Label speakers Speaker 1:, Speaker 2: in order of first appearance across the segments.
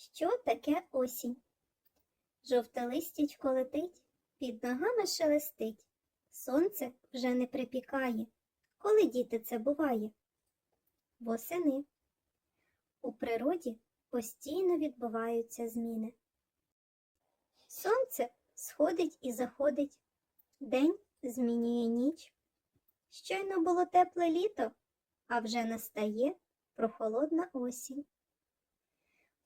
Speaker 1: Що таке осінь? Жовте листячко летить, під ногами шелестить. Сонце вже не припікає. Коли діти це буває? Восени. У природі постійно відбуваються зміни. Сонце сходить і заходить, день змінює ніч. Щойно було тепле літо, а вже настає прохолодна осінь.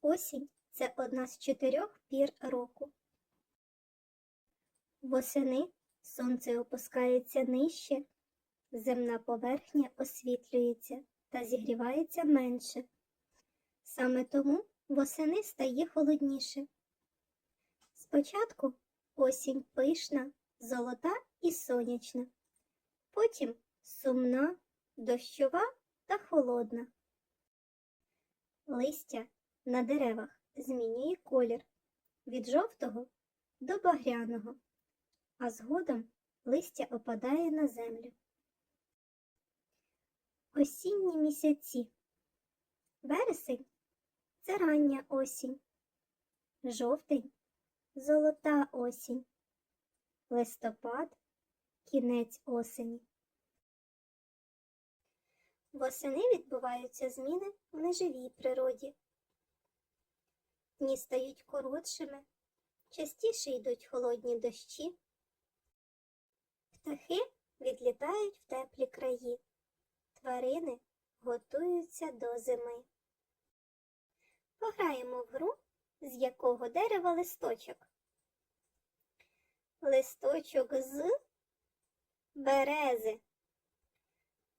Speaker 1: Осінь це одна з чотирьох пір року. Восени сонце опускається нижче, земна поверхня освітлюється та зігрівається менше. Саме тому восени стає холодніше. Спочатку осінь пишна, золота і сонячна, потім сумна, дощова та холодна. Листя на деревах змінює колір від жовтого до багряного, а згодом листя опадає на землю. Осінні місяці. Вересень це рання осінь, жовтень золота осінь, листопад кінець осені. Восени відбуваються зміни в неживій природі. Дні стають коротшими, частіше йдуть холодні дощі. Птахи відлітають в теплі краї, тварини готуються до зими. Пограємо в гру, з якого дерева листочок. Листочок з берези.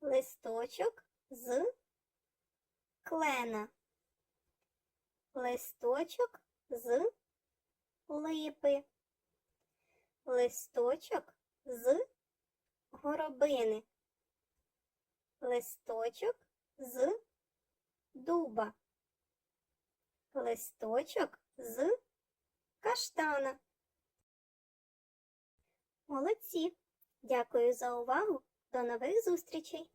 Speaker 1: Листочок з клена. Листочок з липи. Листочок з горобини. Листочок з дуба. Листочок з каштана. Молодці! Дякую за увагу! До нових зустрічей!